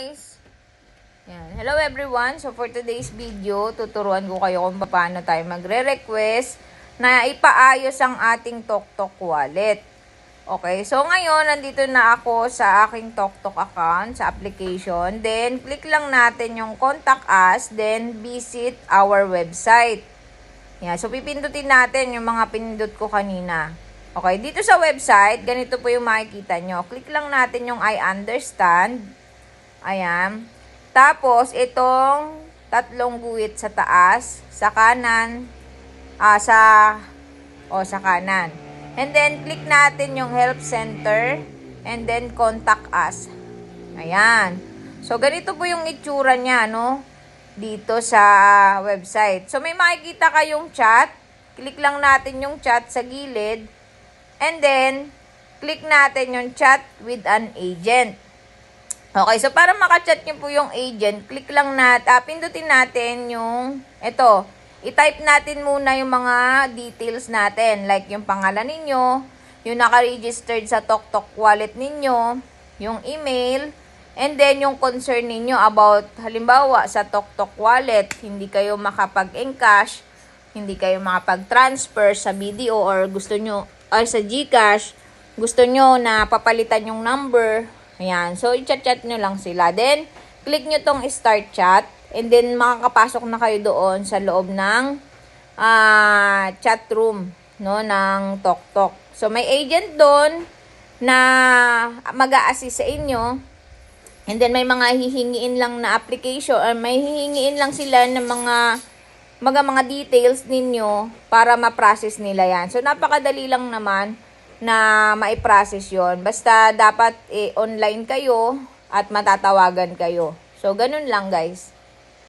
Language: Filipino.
guys! Yan. Hello everyone! So for today's video, tuturuan ko kayo kung paano tayo magre-request na ipaayos ang ating TokTok wallet. Okay, so ngayon, nandito na ako sa aking TokTok account, sa application. Then, click lang natin yung contact us, then visit our website. Yan, so pipindutin natin yung mga pinindot ko kanina. Okay, dito sa website, ganito po yung makikita nyo. Click lang natin yung I understand. Ayan. Tapos, itong tatlong guhit sa taas, sa kanan, ah, sa, o sa kanan. And then, click natin yung help center, and then contact us. Ayan. So, ganito po yung itsura niya, no? Dito sa website. So, may makikita kayong chat. Click lang natin yung chat sa gilid. And then, click natin yung chat with an agent. Okay, so para makachat nyo po yung agent, click lang natin, ah, pindutin natin yung, ito, i-type natin muna yung mga details natin, like yung pangalan ninyo, yung naka-registered sa TokTok wallet ninyo, yung email, and then yung concern ninyo about, halimbawa, sa TokTok wallet, hindi kayo makapag-encash, hindi kayo makapag-transfer sa BDO or gusto nyo, or sa GCash, gusto nyo na papalitan yung number, ayan, so i-chat-chat nyo lang sila. Then, click nyo tong start chat, and then makakapasok na kayo doon sa loob ng ah chat room, no, ng TokTok. So, may agent doon na mag assist sa inyo, and then may mga hihingiin lang na application, or may hihingiin lang sila ng mga mga mga details ninyo para ma-process nila yan. So, napakadali lang naman na ma-process yon Basta dapat eh, online kayo at matatawagan kayo. So, ganun lang guys.